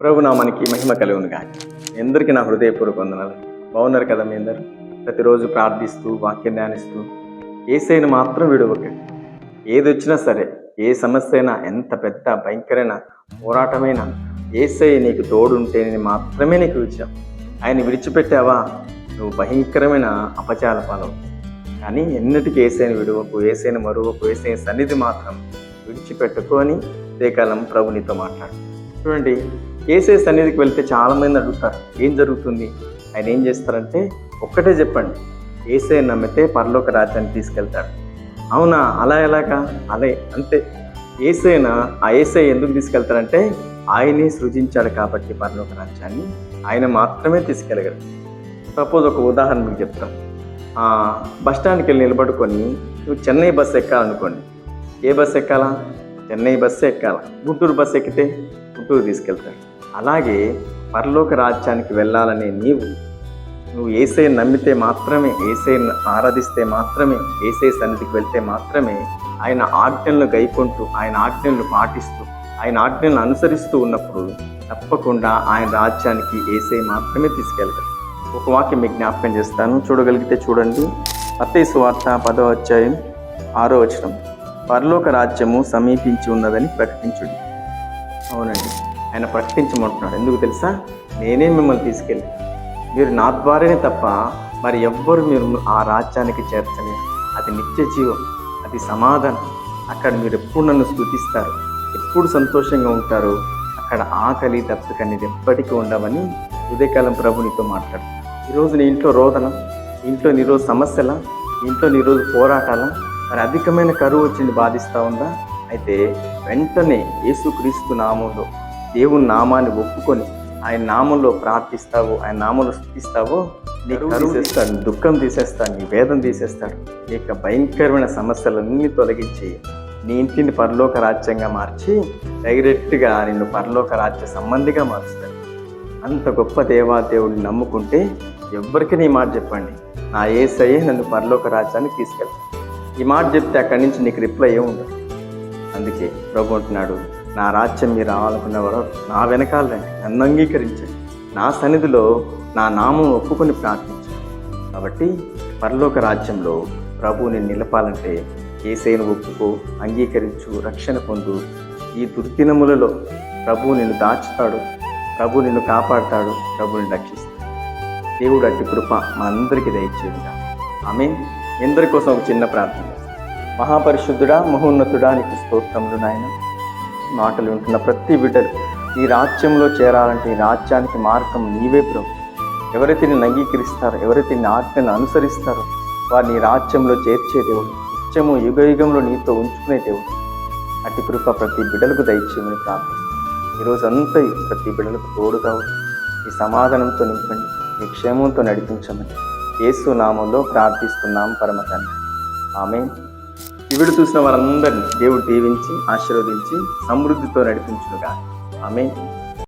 ప్రభు నామానికి మహిమ కలుగును కానీ అందరికీ నా హృదయపూర్వక వందనాలు. బాగున్నారు కదా మీ అందరు? ప్రతిరోజు ప్రార్థిస్తూ వాక్యం ధ్యానిస్తూ ఏసైన మాత్రం విడవకండి. ఏది వచ్చినా సరే ఏ సమస్య అయినా ఎంత పెద్ద భయంకరమైన పోరాటమైనా ఏసై నీకు తోడుంటేనే మాత్రమే నీకు విజయం ఆయన విడిచిపెట్టావా? నువ్వు భయంకరమైన అపచాల పాలవు. కానీ ఎన్నిటికీ ఏసైన విడువకు ఏసైన మరువకు ఏసైన సన్నిధి మాత్రం విడిచిపెట్టుకొని అని కాలం ప్రభు నీతో మాట్లాడు. చూడండి ఏసే సన్నిధికి వెళ్తే చాలామంది అడుగుతారు ఏం జరుగుతుంది? ఆయన ఏం చేస్తారంటే ఒక్కటే చెప్పండి ఏసే నమ్మితే పరలోక రాజ్యాన్ని తీసుకెళ్తాడు. అవునా? అలా ఎలాగా? అదే అంతే. ఏసైనా? ఆ ఏసై ఎందుకు తీసుకెళ్తారంటే ఆయనే సృజించాడు కాబట్టి పరలోక రాజ్యాన్ని ఆయన మాత్రమే తీసుకెళ్ళగలరు సపోజ్ ఒక ఉదాహరణ మీకు చెప్తాం. ఆ, బస్ స్టాండ్కి వెళ్ళి నిలబడుకొని నువ్వు చెన్నై బస్సు ఎక్కాలనుకోండి. ఏ బస్సు ఎక్కాలా? చెన్నై బస్సు ఎక్కాలా? గుంటూరు బస్సు ఎక్కితే గుంటూరు తీసుకెళ్తాడు. అలాగే పరలోక రాజ్యానికి వెళ్ళాలనే నీవు. నువ్వు ఏసై నమ్మితే మాత్రమే ఏసై ఆరాధిస్తే మాత్రమే ఏసై సన్నిధికి వెళ్తే మాత్రమే ఆయన ఆజ్ఞలను గైకొంటూ ఆయన ఆజ్ఞలను పాటిస్తూ ఆయన ఆజ్ఞలను అనుసరిస్తూ ఉన్నప్పుడు తప్పకుండా ఆయన రాజ్యానికి ఏసై మాత్రమే తీసుకెళ్ళగలరు ఒక వాక్యం మీకు జ్ఞాపకం చేస్తాను. చూడగలిగితే చూడండి. అత్తయ్య సువార్త పదో అధ్యాయం ఆరో వచనం. పరలోక రాజ్యము సమీపించి ఉన్నదని ప్రకటించుడి. అవునండి. ఆయన ప్రకటించమంటున్నాడు ఎందుకు తెలుసా? నేనే మిమ్మల్ని తీసుకెళ్ళి. మీరు నా ద్వారానే తప్ప మరి ఎవ్వరు మీరు ఆ రాజ్యానికి చేర్చలేరు. అది నిత్య జీవం అది సమాధానం. అక్కడ మీరు ఎప్పుడు నన్ను స్థుతిస్తారు? ఎప్పుడు సంతోషంగా ఉంటారు? అక్కడ ఆకలి దప్పిక అనేది ఎప్పటికీ ఉండవని ఉదయకాలం ప్రభు నీతో మాట్లాడు ఈరోజు నీ ఇంట్లో రోదన ఇంట్లో నీ రోజు సమస్యల ఇంట్లో నీ రోజు పోరాటాల? మరి అధికమైన కరువు వచ్చింది బాధిస్తూ ఉందా? అయితే వెంటనే యేసుక్రీస్తు నామంలో దేవుని నామాన్ని ఒప్పుకొని ఆయన నామంలో ప్రార్థిస్తావు ఆయన నామంలో స్థుతిస్తావో. నీ కరువు తీసేస్తాడు. దుఃఖం తీసేస్తాడు నీ వేదన తీసేస్తాడు. నీ యొక్క భయంకరమైన సమస్యలన్నీ తొలగించి నీ ఇంటిని పరలోక రాజ్యంగా మార్చి డైరెక్ట్గా నిన్ను పరలోక రాజ్య సంబంధిగా మారుస్తాడు అంత గొప్ప దేవాదేవుడిని నమ్ముకుంటే ఎవ్వరికి నీ మాట చెప్పండి. నా ఏసయ్యే నన్ను పరలోక రాజ్యానికి తీసుకెళ్తాను ఈ మాట చెప్తే అక్కడి నుంచి నీకు రిప్లై ఏమి ఉండదు అందుకే ప్రభు అంటున్నాడు నా రాజ్యం మీరు రావాలనుకున్నవారు నా వెనకాల రండి నన్ను అంగీకరించండి. నా సన్నిధిలో నా నామం ఒప్పుకొని ప్రార్థించండి. కాబట్టి పరలోక రాజ్యంలో ప్రభువుని నిలపాలంటే ఏసైను ఒప్పుకో అంగీకరించు రక్షణ పొందు. ఈ దుర్దినములలో ప్రభువు నిన్ను దాచుతాడు ప్రభు నిన్ను కాపాడుతాడు ప్రభు నిన్ను రక్షిస్తాడు. దేవుడు అట్టి కృప మనందరికీ దయచేయుగా ఆమె ఎందరి కోసం ఒక చిన్న ప్రార్థన మహాపరిశుద్ధుడా మహోన్నతుడా నీకు స్తోత్రములు నాయన. మాటలు ఉంటున్న ప్రతి బిడ్డలు ఈ రాజ్యంలో చేరాలంటే ఈ రాజ్యానికి మార్గం నీవే ప్రభు. ఎవరైతే నిన్ను అంగీకరిస్తారో ఎవరైతే నీ ఆజ్ఞను అనుసరిస్తారో వారిని ఈ రాజ్యంలో చేర్చే దేవుడు నిత్యము యుగ యుగంలో నీతో ఉంచుకునే దేవుడు. అట్టి కృప ప్రతి బిడ్డలకు దయచేయమని ప్రార్థిస్తాను ఈరోజు అంతా ఈ ప్రతి బిడ్డలకు తోడుగా ఈ సమాధానంతో నింపండి మీ క్షేమంతో నడిపించమని యేసు నామంలో ప్రార్థిస్తున్నాం పరమ తండ్రి ఆమె ఇవిడు చూసిన వారందరినీ దేవుడు దీవించి ఆశీర్వదించి సమృద్ధితో నడిపించునుగా ఆమె